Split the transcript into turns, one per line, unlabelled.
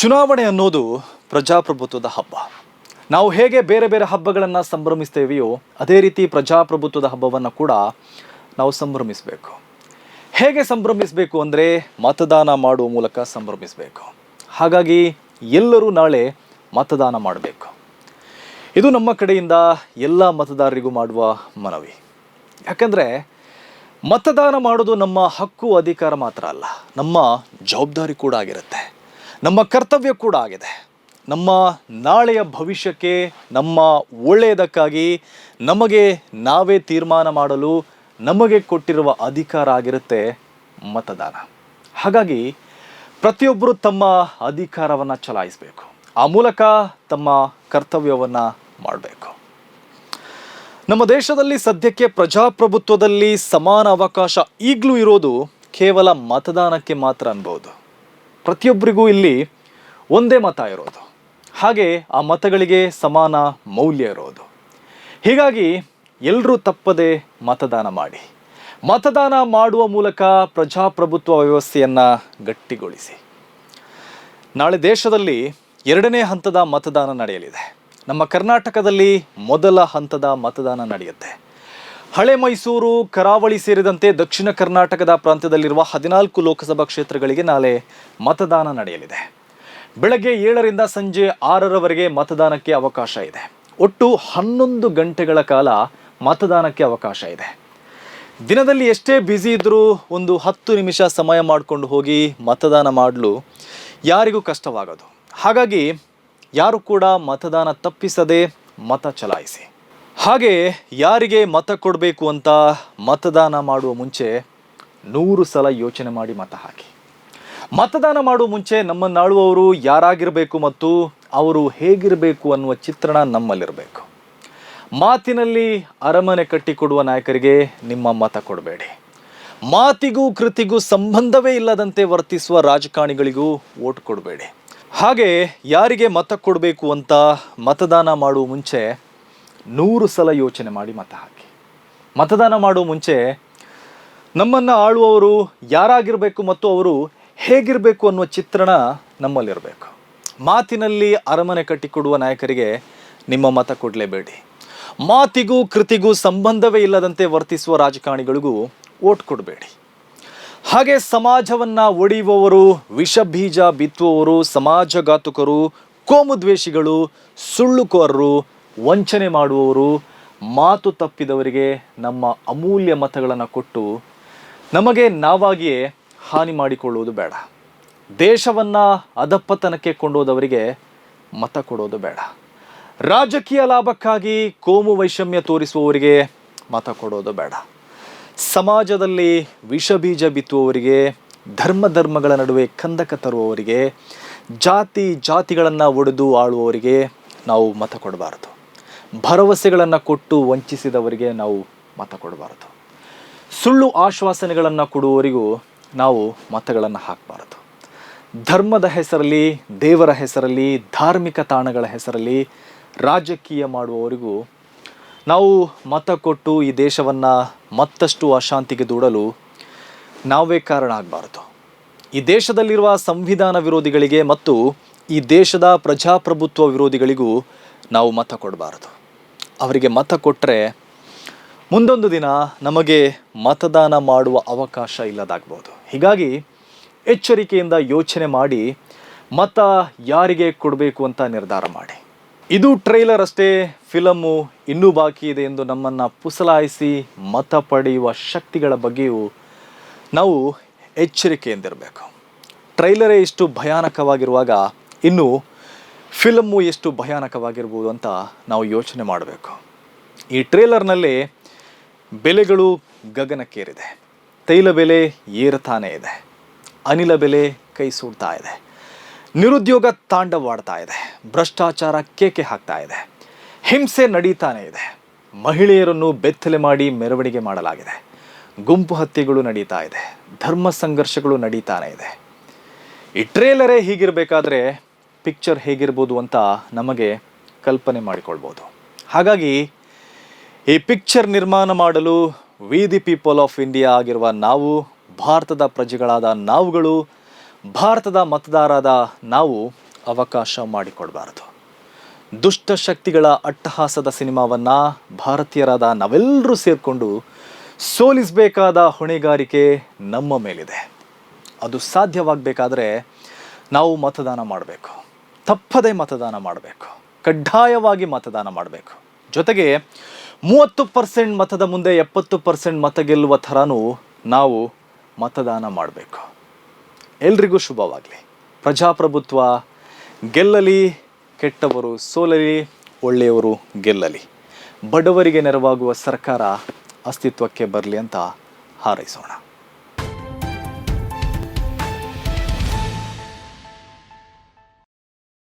ಚುನಾವಣೆ ಅನ್ನೋದು ಪ್ರಜಾಪ್ರಭುತ್ವದ ಹಬ್ಬ. ನಾವು ಹೇಗೆ ಬೇರೆ ಬೇರೆ ಹಬ್ಬಗಳನ್ನು ಸಂಭ್ರಮಿಸ್ತೇವೆಯೋ ಅದೇ ರೀತಿ ಪ್ರಜಾಪ್ರಭುತ್ವದ ಹಬ್ಬವನ್ನು ಕೂಡ ನಾವು ಸಂಭ್ರಮಿಸಬೇಕು. ಹೇಗೆ ಸಂಭ್ರಮಿಸಬೇಕು ಅಂದರೆ ಮತದಾನ ಮಾಡುವ ಮೂಲಕ ಸಂಭ್ರಮಿಸಬೇಕು. ಹಾಗಾಗಿ ಎಲ್ಲರೂ ನಾಳೆ ಮತದಾನ ಮಾಡಬೇಕು. ಇದು ನಮ್ಮ ಕಡೆಯಿಂದ ಎಲ್ಲ ಮತದಾರರಿಗೂ ಮಾಡುವ ಮನವಿ. ಯಾಕಂದರೆ ಮತದಾನ ಮಾಡೋದು ನಮ್ಮ ಹಕ್ಕು ಅಧಿಕಾರ ಮಾತ್ರ ಅಲ್ಲ, ನಮ್ಮ ಜವಾಬ್ದಾರಿ ಕೂಡ ಆಗಿರುತ್ತೆ. ನಮ್ಮ ಕರ್ತವ್ಯ ಕೂಡ ಆಗಿದೆ. ನಮ್ಮ ನಾಳೆಯ ಭವಿಷ್ಯಕ್ಕೆ, ನಮ್ಮ ಒಳ್ಳೆಯದಕ್ಕಾಗಿ ನಮಗೆ ನಾವೇ ತೀರ್ಮಾನ ಮಾಡಲು ನಮಗೆ ಕೊಟ್ಟಿರುವ ಅಧಿಕಾರ ಆಗಿರುತ್ತೆ ಮತದಾನ. ಹಾಗಾಗಿ ಪ್ರತಿಯೊಬ್ಬರು ತಮ್ಮ ಅಧಿಕಾರವನ್ನು ಚಲಾಯಿಸಬೇಕು. ಆ ಮೂಲಕ ತಮ್ಮ ಕರ್ತವ್ಯವನ್ನು ಮಾಡಬೇಕು. ನಮ್ಮ ದೇಶದಲ್ಲಿ ಸದ್ಯಕ್ಕೆ ಪ್ರಜಾಪ್ರಭುತ್ವದಲ್ಲಿ ಸಮಾನ ಅವಕಾಶ ಈಗಲೂ ಇರೋದು ಕೇವಲ ಮತದಾನಕ್ಕೆ ಮಾತ್ರ ಅನ್ಬೋದು. ಪ್ರತಿಯೊಬ್ಬರಿಗೂ ಇಲ್ಲಿ ಒಂದೇ ಮತ ಇರೋದು. ಹಾಗೆ ಆ ಮತಗಳಿಗೆ ಸಮಾನ ಮೌಲ್ಯ ಇರೋದು. ಹೀಗಾಗಿ ಎಲ್ಲರೂ ತಪ್ಪದೆ ಮತದಾನ ಮಾಡಿ. ಮತದಾನ ಮಾಡುವ ಮೂಲಕ ಪ್ರಜಾಪ್ರಭುತ್ವ ವ್ಯವಸ್ಥೆಯನ್ನು ಗಟ್ಟಿಗೊಳಿಸಿ. ನಾಳೆ ದೇಶದಲ್ಲಿ ಎರಡನೇ ಹಂತದ ಮತದಾನ ನಡೆಯಲಿದೆ. ನಮ್ಮ ಕರ್ನಾಟಕದಲ್ಲಿ ಮೊದಲ ಹಂತದ ಮತದಾನ ನಡೆಯುತ್ತೆ. ಹಳೆ ಮೈಸೂರು, ಕರಾವಳಿ ಸೇರಿದಂತೆ ದಕ್ಷಿಣ ಕರ್ನಾಟಕದ ಪ್ರಾಂತ್ಯದಲ್ಲಿರುವ ಹದಿನಾಲ್ಕು ಲೋಕಸಭಾ ಕ್ಷೇತ್ರಗಳಿಗೆ ನಾಳೆ ಮತದಾನ ನಡೆಯಲಿದೆ. ಬೆಳಗ್ಗೆ ಏಳರಿಂದ ಸಂಜೆ ಆರರವರೆಗೆ ಮತದಾನಕ್ಕೆ ಅವಕಾಶ ಇದೆ. ಒಟ್ಟು ಹನ್ನೊಂದು ಗಂಟೆಗಳ ಕಾಲ ಮತದಾನಕ್ಕೆ ಅವಕಾಶ ಇದೆ. ದಿನದಲ್ಲಿ ಎಷ್ಟೇ ಬ್ಯುಸಿ ಇದ್ದರೂ ಒಂದು ಹತ್ತು ನಿಮಿಷ ಸಮಯ ಮಾಡಿಕೊಂಡು ಹೋಗಿ ಮತದಾನ ಮಾಡಲು ಯಾರಿಗೂ ಕಷ್ಟವಾಗೋದು. ಹಾಗಾಗಿ ಯಾರು ಕೂಡ ಮತದಾನ ತಪ್ಪಿಸದೆ ಮತ ಚಲಾಯಿಸಿ. ಹಾಗೆ ಯಾರಿಗೆ ಮತ ಕೊಡಬೇಕು ಅಂತ ಮತದಾನ ಮಾಡುವ ಮುಂಚೆ ನೂರು ಸಲ ಯೋಚನೆ ಮಾಡಿ ಮತ ಹಾಕಿ. ಮತದಾನ ಮಾಡುವ ಮುಂಚೆ ನಮ್ಮನ್ನಾಳುವವರು ಯಾರಾಗಿರಬೇಕು ಮತ್ತು ಅವರು ಹೇಗಿರಬೇಕು ಅನ್ನುವ ಚಿತ್ರಣ ನಮ್ಮಲ್ಲಿರಬೇಕು. ಮಾತಿನಲ್ಲಿ ಅರಮನೆ ಕಟ್ಟಿಕೊಡುವ ನಾಯಕರಿಗೆ ನಿಮ್ಮ ಮತ ಕೊಡಬೇಡಿ. ಮಾತಿಗೂ ಕೃತಿಗೂ ಸಂಬಂಧವೇ ಇಲ್ಲದಂತೆ ವರ್ತಿಸುವ ರಾಜಕಾರಣಿಗಳಿಗೂ ಓಟ್ ಕೊಡಬೇಡಿ. ಹಾಗೆ ಯಾರಿಗೆ ಮತ ಕೊಡಬೇಕು ಅಂತ ಮತದಾನ ಮಾಡುವ ಮುಂಚೆ ನೂರು ಸಲ ಯೋಚನೆ ಮಾಡಿ ಮತ ಹಾಕಿ. ಮತದಾನ ಮಾಡುವ ಮುಂಚೆ ನಮ್ಮನ್ನು ಆಳುವವರು ಯಾರಾಗಿರಬೇಕು ಮತ್ತು ಅವರು ಹೇಗಿರಬೇಕು ಅನ್ನುವ ಚಿತ್ರಣ ನಮ್ಮಲ್ಲಿರಬೇಕು. ಮಾತಿನಲ್ಲಿ ಅರಮನೆ ಕಟ್ಟಿಕೊಡುವ ನಾಯಕರಿಗೆ ನಿಮ್ಮ ಮತ ಕೊಡಲೇಬೇಡಿ. ಮಾತಿಗೂ ಕೃತಿಗೂ ಸಂಬಂಧವೇ ಇಲ್ಲದಂತೆ ವರ್ತಿಸುವ ರಾಜಕಾರಣಿಗಳಿಗೂ ಓಟ್ ಕೊಡಬೇಡಿ. ಹಾಗೆ ಸಮಾಜವನ್ನ ಒಡೆಯುವವರು, ವಿಷಬೀಜ ಬಿತ್ತುವವರು, ಸಮಾಜಘಾತುಕರು ಕೋಮುದ್ವೇಷಿಗಳು ಸುಳ್ಳುಕೋರರು ವಂಚನೆ ಮಾಡುವವರು, ಮಾತು ತಪ್ಪಿದವರಿಗೆ ನಮ್ಮ ಅಮೂಲ್ಯ ಮತಗಳನ್ನು ಕೊಟ್ಟು ನಮಗೆ ನಾವಾಗಿಯೇ ಹಾನಿ ಮಾಡಿಕೊಳ್ಳುವುದು ಬೇಡ. ದೇಶವನ್ನ ಅದಪ್ಪತನಕ್ಕೆ ಕೊಂಡೋದವರಿಗೆ ಮತ ಕೊಡೋದು ಬೇಡ. ರಾಜಕೀಯ ಲಾಭಕ್ಕಾಗಿ ಕೋಮು ವೈಷಮ್ಯ ತೋರಿಸುವವರಿಗೆ ಮತ ಕೊಡೋದು ಬೇಡ. ಸಮಾಜದಲ್ಲಿ ವಿಷಬೀಜ ಬಿತ್ತುವವರಿಗೆ, ಧರ್ಮ ಧರ್ಮಗಳ ನಡುವೆ ಕಂದಕ ತರುವವರಿಗೆ, ಜಾತಿ ಜಾತಿಗಳನ್ನು ಒಡೆದು ಆಳುವವರಿಗೆ ನಾವು ಮತ ಕೊಡಬಾರದು. ಭರವಸೆಗಳನ್ನು ಕೊಟ್ಟು ವಂಚಿಸಿದವರಿಗೆ ನಾವು ಮತ ಕೊಡಬಾರದು. ಸುಳ್ಳು ಆಶ್ವಾಸನೆಗಳನ್ನು ಕೊಡುವವರಿಗೂ ನಾವು ಮತಗಳನ್ನು ಹಾಕಬಾರದು. ಧರ್ಮದ ಹೆಸರಲ್ಲಿ, ದೇವರ ಹೆಸರಲ್ಲಿ, ಧಾರ್ಮಿಕ ತಾಣಗಳ ಹೆಸರಲ್ಲಿ ರಾಜಕೀಯ ಮಾಡುವವರಿಗೂ ನಾವು ಮತ ಕೊಟ್ಟು ಈ ದೇಶವನ್ನು ಮತ್ತಷ್ಟು ಅಶಾಂತಿಗೆ ದೂಡಲು ನಾವೇ ಕಾರಣ ಆಗಬಾರದು. ಈ ದೇಶದಲ್ಲಿರುವ ಸಂವಿಧಾನ ವಿರೋಧಿಗಳಿಗೆ ಮತ್ತು ಈ ದೇಶದ ಪ್ರಜಾಪ್ರಭುತ್ವ ವಿರೋಧಿಗಳಿಗೂ ನಾವು ಮತ ಕೊಡಬಾರದು. ಅವರಿಗೆ ಮತ ಕೊಟ್ಟರೆ ಮುಂದೊಂದು ದಿನ ನಮಗೆ ಮತದಾನ ಮಾಡುವ ಅವಕಾಶ ಇಲ್ಲದಾಗ್ಬೋದು. ಹೀಗಾಗಿ ಎಚ್ಚರಿಕೆಯಿಂದ ಯೋಚನೆ ಮಾಡಿ ಮತ ಯಾರಿಗೆ ಕೊಡಬೇಕು ಅಂತ ನಿರ್ಧಾರ ಮಾಡಿ. ಇದು ಟ್ರೈಲರ್ ಅಷ್ಟೇ ಫಿಲಮ್ಮು ಇನ್ನೂ ಬಾಕಿ ಇದೆ ಎಂದು ನಮ್ಮನ್ನು ಪುಸಲಾಯಿಸಿ ಮತ ಪಡೆಯುವ ಶಕ್ತಿಗಳ ಬಗ್ಗೆಯೂ ನಾವು ಎಚ್ಚರಿಕೆಯಿಂದಿರಬೇಕು. ಟ್ರೈಲರೇ ಇಷ್ಟು ಭಯಾನಕವಾಗಿರುವಾಗ ಇನ್ನು ಫಿಲಮ್ಮು ಎಷ್ಟು ಭಯಾನಕವಾಗಿರ್ಬೋದು ಅಂತ ನಾವು ಯೋಚನೆ ಮಾಡಬೇಕು. ಈ ಟ್ರೇಲರ್ನಲ್ಲಿ ಬೆಲೆಗಳು ಗಗನಕ್ಕೇರಿದೆ. ತೈಲ ಬೆಲೆ ಏರುತ್ತಾನೇ ಇದೆ. ಅನಿಲ ಬೆಲೆ ಕೈ ಸೂಡ್ತಾ ಇದೆ. ನಿರುದ್ಯೋಗ ತಾಂಡವಾಡ್ತಾ ಇದೆ. ಭ್ರಷ್ಟಾಚಾರ ಕೇಕೆ ಹಾಕ್ತಾ ಇದೆ. ಹಿಂಸೆ ನಡೀತಾನೆ ಇದೆ. ಮಹಿಳೆಯರನ್ನು ಬೆತ್ತಲೆ ಮಾಡಿ ಮೆರವಣಿಗೆ ಮಾಡಲಾಗಿದೆ. ಗುಂಪು ಹತ್ಯೆಗಳು ನಡೀತಾ ಇದೆ. ಧರ್ಮ ಸಂಘರ್ಷಗಳು ನಡೀತಾನೆ ಇದೆ. ಈ ಟ್ರೇಲರೇ ಹೀಗಿರಬೇಕಾದ್ರೆ ಪಿಕ್ಚರ್ ಹೇಗಿರ್ಬೋದು ಅಂತ ನಮಗೆ ಕಲ್ಪನೆ ಮಾಡಿಕೊಳ್ಬೋದು. ಹಾಗಾಗಿ, ಈ ಪಿಕ್ಚರ್ ನಿರ್ಮಾಣ ಮಾಡಲು we the people of India ಆಗಿರುವ ನಾವು, ಭಾರತದ ಪ್ರಜೆಗಳಾದ ನಾವುಗಳು, ಭಾರತದ ಮತದಾರರಾದ ನಾವು ಅವಕಾಶ ಮಾಡಿಕೊಡಬಾರದು. ದುಷ್ಟಶಕ್ತಿಗಳ ಅಟ್ಟಹಾಸದ ಸಿನಿಮಾವನ್ನು ಭಾರತೀಯರಾದ ನಾವೆಲ್ಲರೂ ಸೇರಿಕೊಂಡು ಸೋಲಿಸಬೇಕಾದ ಹೊಣೆಗಾರಿಕೆ ನಮ್ಮ ಮೇಲಿದೆ. ಅದು ಸಾಧ್ಯವಾಗಬೇಕಾದ್ರೆ ನಾವು ಮತದಾನ ಮಾಡಬೇಕು. ತಪ್ಪದೇ ಮತದಾನ ಮಾಡಬೇಕು. ಕಡ್ಡಾಯವಾಗಿ ಮತದಾನ ಮಾಡಬೇಕು. ಜೊತೆಗೆ ಮೂವತ್ತು ಪರ್ಸೆಂಟ್ ಮತದ ಮುಂದೆ ಎಪ್ಪತ್ತು ಪರ್ಸೆಂಟ್ ಮತ ಗೆಲ್ಲುವ ಥರನೂ ನಾವು ಮತದಾನ ಮಾಡಬೇಕು. ಎಲ್ರಿಗೂ ಶುಭವಾಗಲಿ. ಪ್ರಜಾಪ್ರಭುತ್ವ ಗೆಲ್ಲಲಿ, ಕೆಟ್ಟವರು ಸೋಲಲಿ, ಒಳ್ಳೆಯವರು ಗೆಲ್ಲಲಿ. ಬಡವರಿಗೆ ನೆರವಾಗುವ ಸರ್ಕಾರ ಅಸ್ತಿತ್ವಕ್ಕೆ ಬರಲಿ ಅಂತ ಹಾರೈಸೋಣ.